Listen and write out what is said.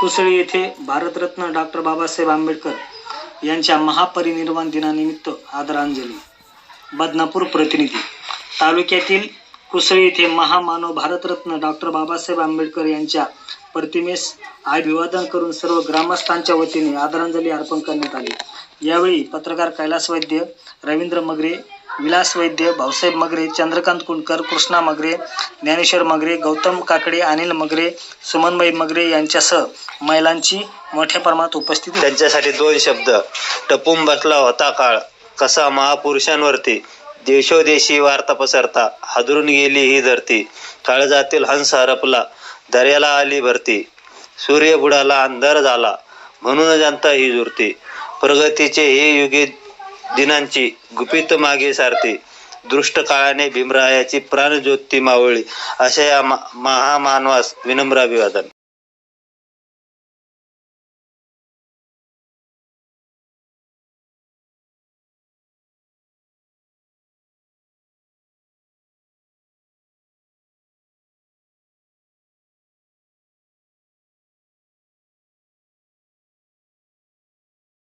कुसळी येथे भारतरत्न डॉक्टर बाबासाहेब आंबेडकर यांच्या महापरिनिर्वाण दिनानिमित्त आदरांजली. बदनापूर प्रतिनिधी. तालुक्यातील कुसळी येथे महामानव भारतरत्न डॉक्टर बाबासाहेब आंबेडकर यांच्या प्रतिमेस अभिवादन करून सर्व ग्रामस्थांच्या वतीने आदरांजली अर्पण करण्यात आली. यावेळी पत्रकार कैलास वैद्य रवींद्र मगरे विलास वैद्य भाऊसाहेब मगरे चंद्रकांत कुंडकर कृष्णा मगरे ज्ञानेश्वर मगरे गौतम काकडे अनिल मगरे सुमनबाई मगरे यांच्यासह महिलांची मोठ्या प्रमाणात उपस्थिती त्यांच्यासाठी दोन शब्द. टपून बसला होता काळ. कसा महापुरुषांवरती. देशोदेशी वार्ता पसरता. हादरून गेली ही धरती. काळजातील हंस हरपला. दर्याला आली भरती. सूर्य बुडाला अंधार झाला. म्हणून जनता ही जुरती. प्रगतीचे हे युगे दिनांची गुपित मागे सारते. दृष्ट काळाने भीमरायाची प्राणज्योती मावळी अशा या महामानवास विनम्र अभिवादन.